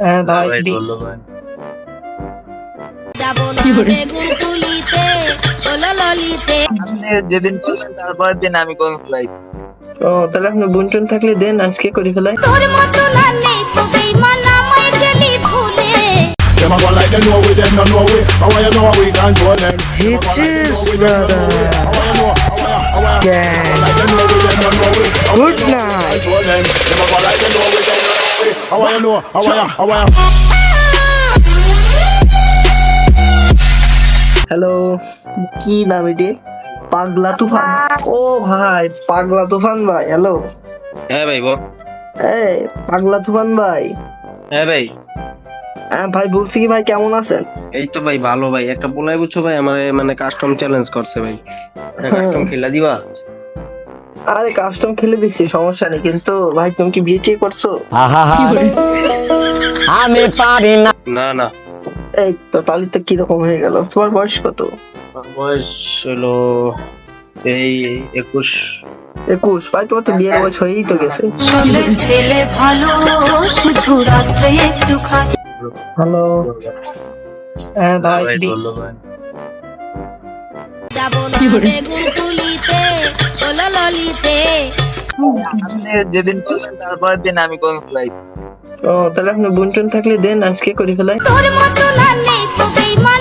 হ্যাঁ ভাই আপনি যেদিন চলেন তারপরের দিন আমি কোন ফ্লাইট ও তাহলে আপনি বুনটুন থাকলে দেন আজকে করে ফেলাই। তোর মতো How. How you know? How how you. How Good you night. control them? Them a go like they know we, them no know we. How you know? How you, how you. Hello কি নাম এটি পাগলা তুফান ও ভাই পাগলা তুফান ভাই hello হ্যাঁ ভাই বল এই পাগলা তুফান ভাই হ্যাঁ ভাই হ্যাঁ ভাই বলছি কি ভাই কেমন আছেন এই তো ভাই ভালো ভাই একটা বলাই বুঝছ ভাই আমার মানে কাস্টম চ্যালেঞ্জ করছে ভাই কাস্টম খেলা দিবা আরে কাস্টম খেলে দিচ্ছি সমস্যা নেই কিন্তু ভাই তুমি কি বিয়ে টিয়ে করছ? আমি পারি না। না না। এই তো তাহলে তো কীরকম হয়ে গেল? তোমার বয়স কত? বয়স হলো এই একুশ। একুশ? ভাই তোমার তো বিয়ের বয়স হয়েই তো গেছে। ছেলে ভালো শুধু রাত্রে একটু হ্যালো। হ্যাঁ ভাই ভাই বি- যেদিন চলেন তারপরের দিন আমি কোন ফ্লাইট ও তাহলে আপনি বুনটুন থাকলে দেন আজকে করে ফেলাই। তোর মতো না নেই তো বেইমান